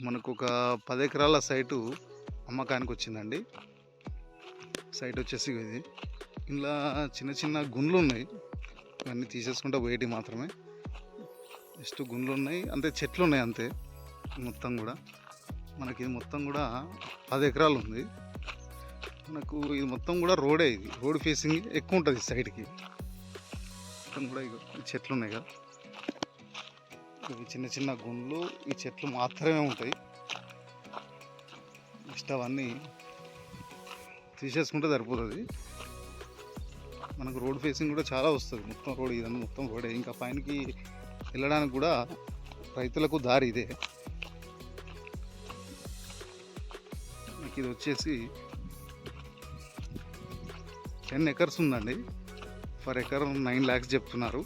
మనకు ఒక పది ఎకరాల సైటు అమ్మకానికి వచ్చిందండి సైట్ వచ్చేసి ఇది. ఇలా చిన్న చిన్న గుండ్లు ఉన్నాయి ఇవన్నీ తీసేసుకుంటే పోయేటి మాత్రమే. జస్ట్ గుండ్లు ఉన్నాయి అంతే చెట్లు ఉన్నాయి అంతే. మొత్తం కూడా. మనకి ఇది మొత్తం కూడా పది ఎకరాలు ఉంది మనకు ఇది మొత్తం కూడా రోడే ఇది. రోడ్ ఫేసింగ్ ఎక్కువ ఉంటుంది సైడ్కి. మొత్తం కూడా ఇగో చెట్లు ఉన్నాయి కదా ఇవి చిన్న చిన్న గుండ్లు ఈ చెట్లు మాత్రమే ఉంటాయి. నెక్స్ట్ అవన్నీ తీసేసుకుంటే సరిపోతుంది. మనకు రోడ్ ఫేసింగ్ కూడా చాలా వస్తుంది. మొత్తం రోడ్ ఇదంతా మొత్తం రోడే. ఇంకా పైనకి వెళ్ళడానికి కూడా రైతులకు దారి ఇదే. మీకు ఇది వచ్చేసి టెన్ ఎకర్స్ ఉందండి. ఫర్ ఎకర్ నైన్ ల్యాక్స్ చెప్తున్నారు.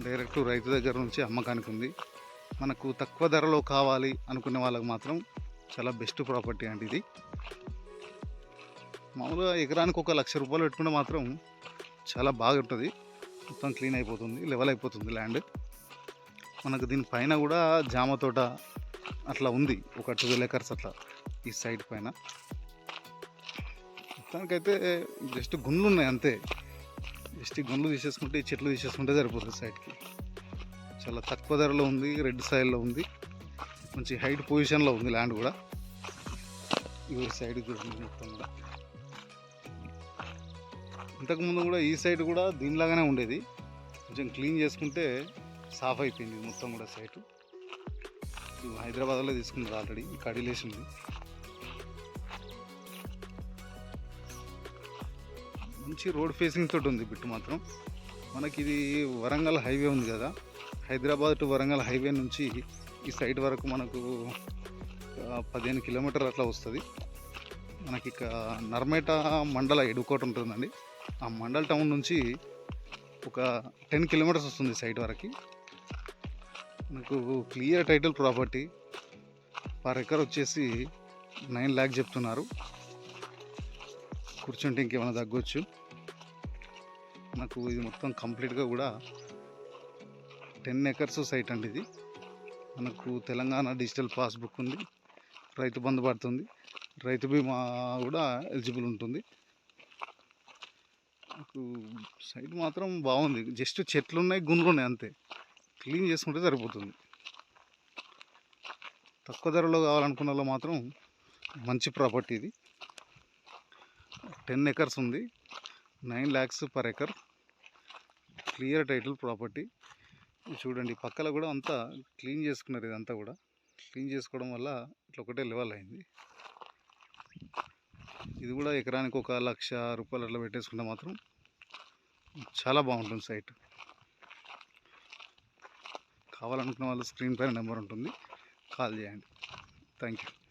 డైరెక్ట్ రైతు దగ్గర నుంచి అమ్మకానికి ఉంది. మనకు తక్కువ ధరలో కావాలి అనుకునే వాళ్ళకి మాత్రం చాలా బెస్ట్ ప్రాపర్టీ అండి ఇది. మామూలుగా ఎకరానికి ఒక లక్ష రూపాయలు పెట్టుకుంటే మాత్రం చాలా బాగుంటుంది మొత్తం క్లీన్ అయిపోతుంది లెవెల్ అయిపోతుంది ల్యాండ్. మనకు దీని పైన కూడా జామ తోట అట్లా ఉంది. ఒక ట్వెల్వ్ ఎకర్స్ అట్లా ఈ సైడ్ పైన. మొత్తానికైతే జస్ట్ గుండ్లు ఉన్నాయి అంతే. జస్ట్ ఈ గుండ్లు తీసేసుకుంటే చెట్లు తీసేసుకుంటే సరిపోతుంది సైడ్కి చాలా తక్కువ ధరలో ఉంది రెడ్ సాయిల్లో ఉంది. మంచి హైట్ పొజిషన్లో ఉంది ల్యాండ్ కూడా. ఈ సైడ్ మొత్తం కూడా. ఇంతకుముందు కూడా ఈ సైడ్ కూడా దీనిలాగానే ఉండేది. కొంచెం క్లీన్ చేసుకుంటే సాఫ్ అయిపోయింది మొత్తం కూడా సైటు హైదరాబాద్లో తీసుకున్నది ఆల్రెడీ కడిలేసింది. మంచి రోడ్ ఫేసింగ్ తోటి ఉంది బిట్టు మాత్రం. మనకి ఇది వరంగల్ హైవే ఉంది కదా. హైదరాబాద్ టు వరంగల్ హైవే నుంచి ఈ సైడ్ వరకు మనకు పదిహేను కిలోమీటర్ అట్లా వస్తుంది. మనకి ఇక నర్మేట మండల ఎడుకోట ఉంటుందండి. ఆ మండల్ టౌన్ నుంచి ఒక టెన్ కిలోమీటర్స్ వస్తుంది సైడ్ వరకు. మనకు clear title property. Per acre వచ్చేసి నైన్ ల్యాక్ చెప్తున్నారు. కూర్చుంటే ఇంకేమైనా తగ్గొచ్చు. నాకు ఇది మొత్తం కంప్లీట్గా కూడా టెన్ ఎకర్స్ సైట్ అండి ఇది. మనకు తెలంగాణ డిజిటల్ పాస్బుక్ ఉంది. రైతు బంధు పడుతుంది. రైతు బీమా కూడా ఎలిజిబుల్ ఉంటుంది. నాకు సైట్ మాత్రం బాగుంది. జస్ట్ చెట్లు ఉన్నాయి గుండ్లు ఉన్నాయి అంతే. క్లీన్ చేసుకుంటే సరిపోతుంది. తక్కువ ధరలో కావాలనుకున్న వాళ్ళు మాత్రం మంచి ప్రాపర్టీ ఇది. టెన్ ఎకర్స్ ఉంది. Nine lakhs per acre. Clear title property. చూడండి పక్కల కూడా అంతా క్లీన్ చేసుకున్నారు ఇదంతా కూడా. క్లీన్ చేసుకోవడం వల్ల ఇట్లా ఒకటే లెవెల్ అయింది. ఇది కూడా ఎకరానికి ఒక లక్ష రూపాయలు అట్లా పెట్టేసుకుంటే మాత్రం చాలా బాగుంటుంది సైట్. కావాలనుకున్న వాళ్ళు స్క్రీన్ పైన నెంబర్ ఉంటుంది. కాల్ చేయండి. Thank you